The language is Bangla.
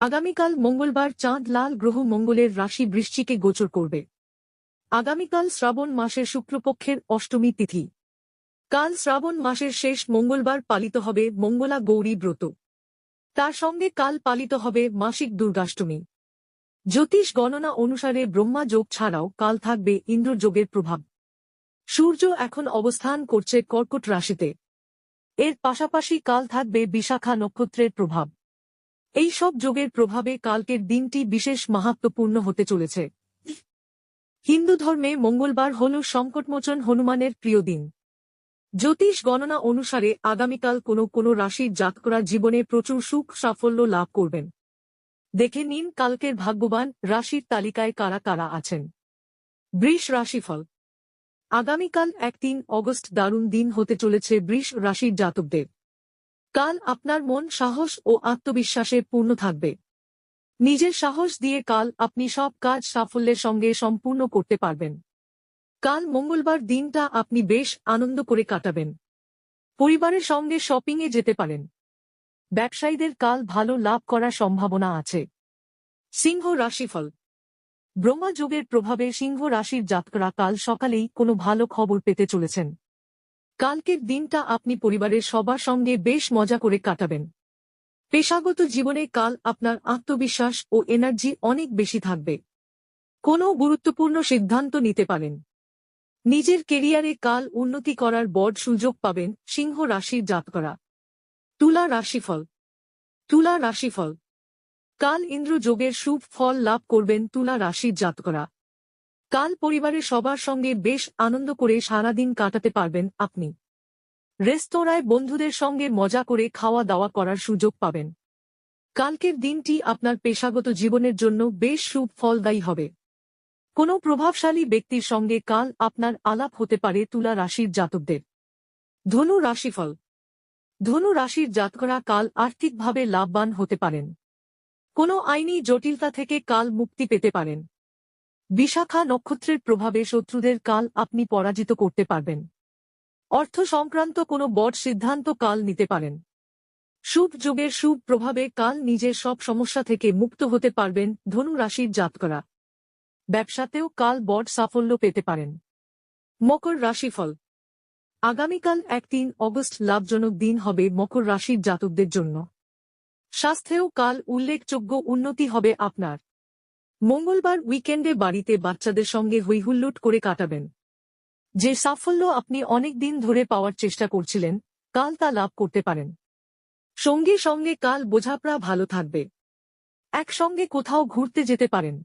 আগামীকাল মঙ্গলবার চাঁদ লাল গ্রহ মঙ্গলের রাশি বৃশ্চিকে গোচর করবে। আগামীকাল শ্রাবণ মাসের শুক্লপক্ষের অষ্টমী তিথি। কাল শ্রাবণ মাসের শেষ মঙ্গলবার পালিত হবে মঙ্গলা গৌরী ব্রত। তার সঙ্গে কাল পালিত হবে মাসিক দুর্গাষ্টমী। জ্যোতিষ গণনা অনুসারে ব্রহ্মা যোগ ছাড়াও কাল থাকবে ইন্দ্র যোগের প্রভাব। সূর্য এখন অবস্থান করছে কর্কট রাশিতে। এর পাশাপাশি কাল থাকবে বিশাখা নক্ষত্রের প্রভাব। এই সব যোগের প্রভাবে কালকের দিনটি বিশেষ মাহাত্মপূর্ণ হতে চলেছে। হিন্দু ধর্মে মঙ্গলবার হল সংকটমোচন হনুমানের প্রিয় দিন। জ্যোতিষ গণনা অনুসারে আগামীকাল কোনো কোনো রাশির জাতকরা জীবনে প্রচুর সুখ সাফল্য লাভ করবেন। দেখে নিন কালকের ভাগ্যবান রাশির তালিকায় কারা কারা আছেন। বৃষ রাশিফল। আগামীকাল এক তিন অগস্ট দারুণ দিন হতে চলেছে বৃষ রাশির জাতকদের। কাল আপনার মন সাহস ও আত্মবিশ্বাসে পূর্ণ থাকবে। নিজের সাহস দিয়ে কাল আপনি সব কাজ সাফল্যের সঙ্গে সম্পূর্ণ করতে পারবেন। কাল মঙ্গলবার দিনটা আপনি বেশ আনন্দ করে কাটাবেন। পরিবারের সঙ্গে শপিংয়ে যেতে পারেন। ব্যবসায়ীদের কাল ভালো লাভ করার সম্ভাবনা আছে। সিংহ রাশিফল। ব্রহ্মা যোগের প্রভাবে সিংহ রাশির জাতকরা কাল সকালেই কোনো ভালো খবর পেতে চলেছেন। কালকের দিনটা আপনি পরিবারের সবার সঙ্গে বেশ মজা করে কাটাবেন। পেশাগত জীবনে কাল আপনার আত্মবিশ্বাস ও এনার্জি অনেক বেশি থাকবে। কোনো গুরুত্বপূর্ণ সিদ্ধান্ত নিতে পারেন। নিজের কেরিয়ারে কাল উন্নতি করার বড় সুযোগ পাবেন সিংহ রাশির জাতকরা। তুলা রাশিফল। তুলা রাশিফল। কাল ইন্দ্র যোগের শুভ ফল লাভ করবেন তুলা রাশির জাতকরা। কাল পরিবারের সবার সঙ্গে বেশ আনন্দ করে সারাদিন কাটাতে পারবেন আপনি। রেস্তোরাঁয় বন্ধুদের সঙ্গে মজা করে খাওয়া দাওয়া করার সুযোগ পাবেন। কালকের দিনটি আপনার পেশাগত জীবনের জন্য বেশ শুভ ফলদায়ী হবে। কোনো প্রভাবশালী ব্যক্তির সঙ্গে কাল আপনার আলাপ হতে পারে তুলা রাশির জাতকদের। ধনু রাশিফল। ধনু রাশির জাতকরা কাল আর্থিকভাবে লাভবান হতে পারেন। কোনো আইনি জটিলতা থেকে কাল মুক্তি পেতে পারেন। বিশাখা নক্ষত্রের প্রভাবে শত্রুদের কাল আপনি পরাজিত করতে পারবেন। অর্থ সংক্রান্ত কোনো বড় সিদ্ধান্ত কাল নিতে পারেন। শুভ যোগের শুভ প্রভাবে কাল নিজের সব সমস্যা থেকে মুক্ত হতে পারবেন ধনু রাশির জাতকরা। ব্যবসাতেও কাল বড় সাফল্য পেতে পারেন। মকর রাশিফল। আগামীকাল এক তিন অগস্ট লাভজনক দিন হবে মকর রাশির জাতকদের জন্য। স্বাস্থ্যেও কাল উল্লেখযোগ্য উন্নতি হবে আপনার। মঙ্গলবার উইকেন্ডে বাড়িতে বাচ্চাদের সঙ্গে হৈহুল্লোট করে কাটাবেন। যে সাফল্য আপনি অনেক দিন ধরে পাওয়ার চেষ্টা করছিলেন, কাল তা লাভ করতে পারেন। সঙ্গে সঙ্গে কাল বোঝাপড়া ভালো থাকবে। একসঙ্গে কোথাও ঘুরতে যেতে পারেন।